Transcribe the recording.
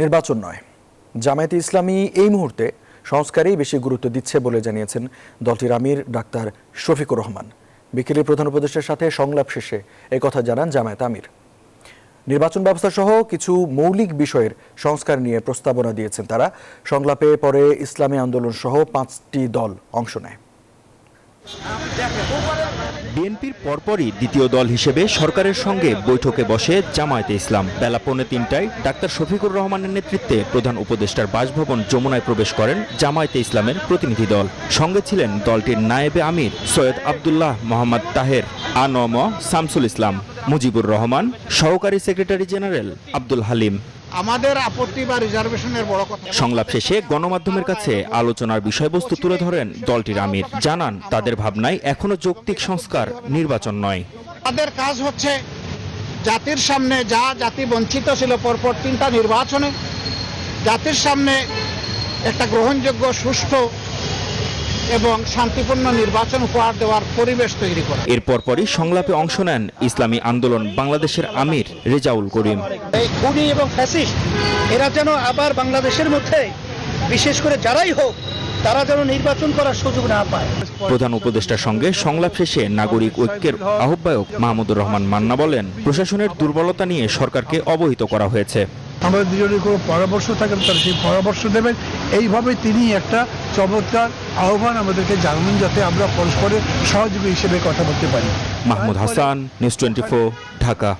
নির্বাচন নয়। জামায়াতে ইসলামী এই মুহূর্তে সংস্কারেই বেশি গুরুত্ব দিচ্ছে বলে জানিয়েছেন দলটির আমির ডাক্তার শফিকুর রহমান। বিকেলে প্রধান উপদেষ্টার সাথে সংলাপ শেষে কথা জানান জামায়াত আমির। নির্বাচন ব্যবস্থা সহ কিছু মৌলিক বিষয়ের সংস্কার নিয়ে প্রস্তাবনা দিয়েছেন তারা। সংলাপে পরে ইসলামী আন্দোলন সহ পাঁচটি দল অংশ নেয়। বিএনপির পরপরই দ্বিতীয় দল হিসেবে সরকারের সঙ্গে বৈঠকে বসে জামায়াতে ইসলাম। বেলা পৌনে তিনটায় ডাক্তার শফিকুর রহমানের নেতৃত্বে প্রধান উপদেষ্টার বাসভবন যমুনায় প্রবেশ করেন জামায়াতে ইসলামের প্রতিনিধি দল। সঙ্গে ছিলেন দলটির নায়েবে আমির সৈয়দ আবদুল্লাহ মোহাম্মদ তাহের আনম শামসুল ইসলাম, মুজিবুর রহমান, সহকারী সেক্রেটারি জেনারেল আব্দুল হালিম। আমাদের আপত্তি বা রিজার্ভেশনের বড় কথা সংলাপ শেষে গণমাধ্যমের কাছে আলোচনার বিষয়বস্তু তুলে ধরেন দলটির আমির। জানান তাদের ভাবনায় এখনও যৌক্তিক সংস্কার নির্বাচন নয়। তাদের কাজ হচ্ছে জাতির সামনে যা জাতি বঞ্চিত ছিল পরপর তিনটা নির্বাচনে জাতির সামনে একটা গ্রহণযোগ্য সুষ্ঠু এবং শান্তিপূর্ণ নির্বাচন উপহার দেওয়ার পরিবেশ তৈরি করা। এর পরপরই সংলাপে অংশ নেন ইসলামী আন্দোলন বাংলাদেশের আমির রেজাউল করিম। এই খুনি এবং ফ্যাসিস্ট এরা যেন আবার বাংলাদেশের মধ্যে বিশেষ করে যারাই হোক তারা যেন নির্বাচন করার সুযোগ না পায়। প্রধান উপদেষ্টার সঙ্গে সংলাপ শেষে নাগরিক ঐক্যের আহ্বায়ক মাহমুদুর রহমান মান্না বলেন প্রশাসনের দুর্বলতা নিয়ে সরকারকে অবহিত করা হয়েছে। আমাদের দুজনের কোনো পরামর্শ থাকেন তারা সেই পরামর্শ দেবেন। এইভাবে তিনি একটা চমৎকার আহ্বান আমাদেরকে জানান যাতে আমরা পরস্পরের সহযোগী হিসেবে কথা বলতে পারি। Mahmud Hasan news twenty Dhaka.